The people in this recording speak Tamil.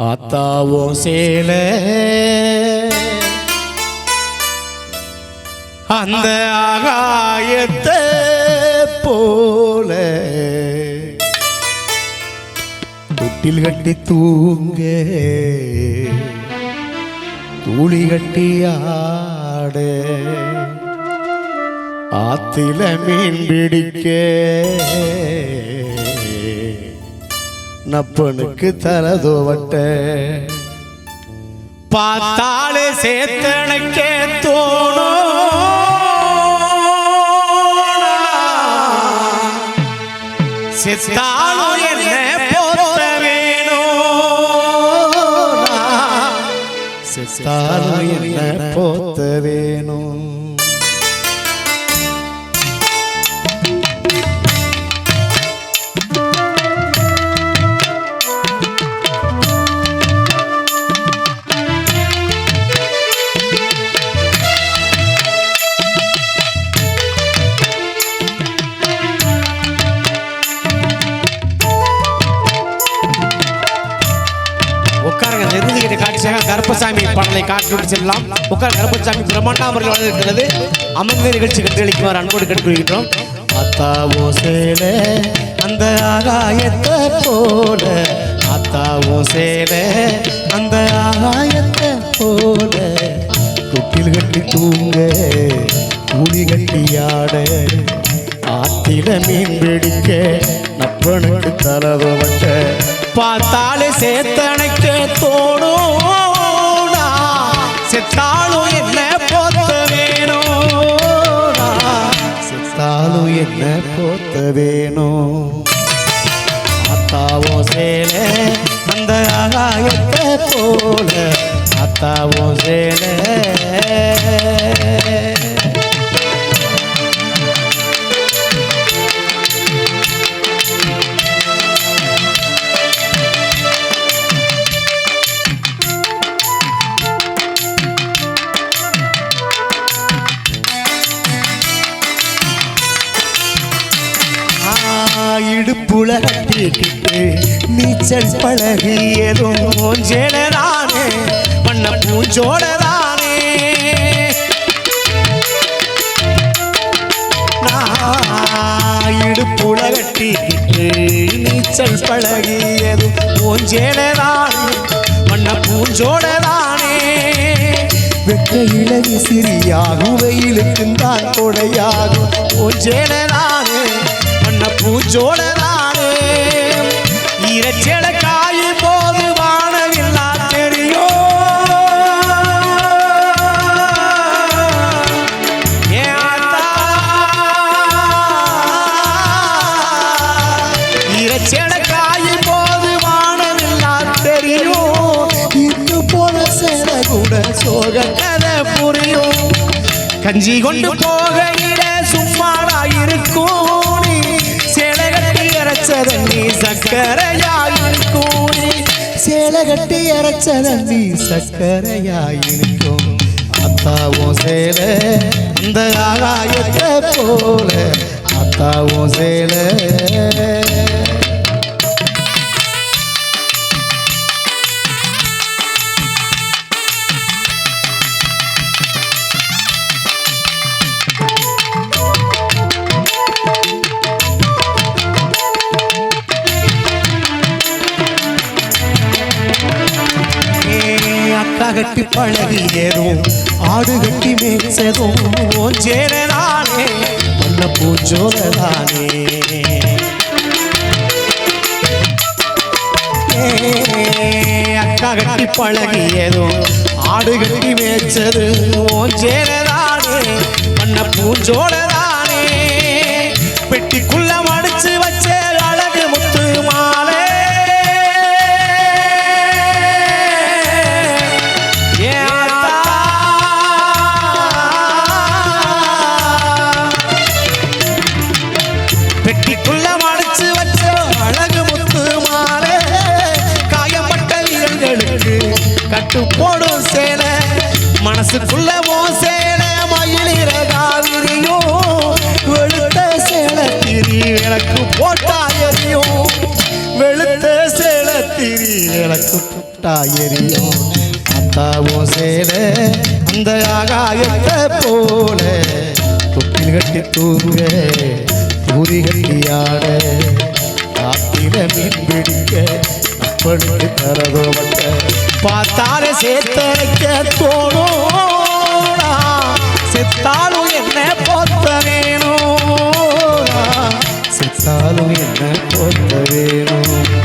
ஆத்தாவோ சேல. அந்த ஆகாயத்தை போல. தொட்டில் கட்டி தூங்க. தூளி கட்டி ஆட. ஆத்தில மீன் பிடிக்க. நப்பனுக்கு தலதோவட்ட பார்த்தாலே சேத்தனைக்கே தோணும். செத்தாலும் என்ன போத்த வேணும். செத்தாலும் என்ன போத்த கருப்பசாமி பாடலை காட்டி செல்லலாம். உட்கார் கருப்பசாமி பிரம்மாண்டாமர்கள் வளர்ந்திருக்கிறது. அமர்ந்த நிகழ்ச்சி கட்டளிக்குமாறு அன்போடு கேட்டுக்கொள்கின்றோம். அத்தா ஓசேல அந்த ஆகாயத்தை போல. அத்தா ஓசேல அந்த ஆகாயத்தை போல. தொட்டில் கட்டி தூங்க கூலி கட்டி ஆட. ஆத்தில மீன் பிடிக்க நப்பனுக்கு தலவட்ட பார்த்தாலே சேத்தனைக்கு தோணும். செத்தாலும் என்ன போத்த வேணும் செத்தாலும் என்ன போத்த வேணும் அத்தாவோ சேல அந்த ஆகாயத்தை போல அத்தாவோ சேல இடுப்புல கட்டிக்கிட்டு நீச்சல் பழகியதும் ஓஞ்சேலதானே பண்ண பூஞ்சோடதானே நான் இடுப்புல கட்டிக்கிட்டு நீச்சல் பழகியதும் ஓஞ்சேலதானே பண்ண பூஞ்சோடதானே இளவி சிறியாகும் வெயிலுக்கு தான் கொடையாகும் ஓஞ்சேலதானே பூஞ்சோடதானே ஈரச்சேல காயும் போது வானவில்லா தெரியும்? ஈரச்சேல காயும் போது வானவில்லா தெரியும். இன்னு போன சேல கூட சோக கதை புரியும். கஞ்சி கொண்டு போகையில சக்கரையாயின் கூடி நீ சேலை கட்டி இறைச்சத நீ சக்கரையாயிருக்கும். அத்தாவும் சேல அந்த ஆகாயத்தை போல. அத்தாவும் சேலை அக்கா பழகி ஏறும் ஆடு கட்டி மேய்ச்சதும் ஓஞ்சேரதானே பண்ண பூஞ்சோரதானே அக்கா கட்டி பழகியதும் ஆடு கட்டி மேய்ச்சது ஓஞ்சேரதானே பண்ண பூஞ்சோரதானே பெட்டிக்குள்ள போட்டு போடும் சேலை மனசுக்குள்ள ஓ சேலை மயிலிற காவிரியும் வெளுத்த சேலை திரி எனக்கு போட்டா எரியும். வெளுத்த சேலை திரி எனக்கு போட்டா எரியும். அத்தாவும் சேலை அந்த ஆகாயத்தை போல. தொட்டில் கட்டி தூங்க பூரி கட்டியாட காத்தில மீன் பிடிக்க படுத்து தரதோ வட்ட. பார்த்தால சேர்த்தரைக்க தோணும் செத்தாலும் என்ன போத்த வேணும் செத்தாலும் என்ன போத்த வேணும்